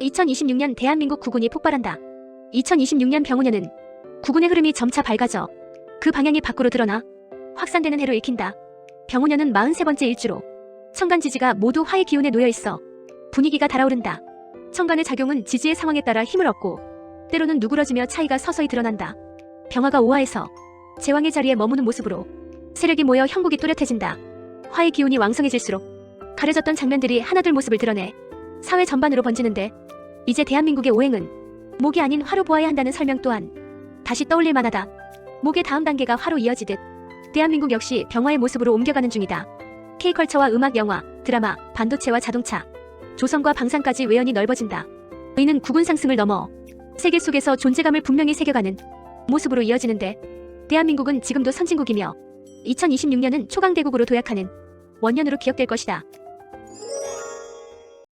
2026년 대한민국 국군이 폭발한다. 2026년 병오년은 국군의 흐름이 점차 밝아져 그 방향이 밖으로 드러나 확산되는 해로 읽힌다. 병오년은 43번째 일주로 청간 지지가 모두 화의 기운에 놓여 있어 분위기가 달아오른다. 청간의 작용은 지지의 상황에 따라 힘을 얻고 때로는 누그러지며 차이가 서서히 드러난다. 병화가 오화에서 제왕의 자리에 머무는 모습으로 세력이 모여 형국이 또렷해진다. 화의 기운이 왕성해질수록 가려졌던 장면들이 하나둘 모습을 드러내 사회 전반으로 번지는데 이제 대한민국의 오행은 목이 아닌 화로 보아야 한다는 설명 또한 다시 떠올릴 만하다. 목의 다음 단계가 화로 이어지듯 대한민국 역시 병화의 모습으로 옮겨가는 중이다. K컬처와 음악, 영화, 드라마, 반도체와 자동차, 조선과 방산까지 외연이 넓어진다. 의는 국운 상승을 넘어 세계 속에서 존재감을 분명히 새겨가는 모습으로 이어지는데 대한민국은 지금도 선진국이며 2026년은 초강대국으로 도약하는 원년으로 기억될 것이다.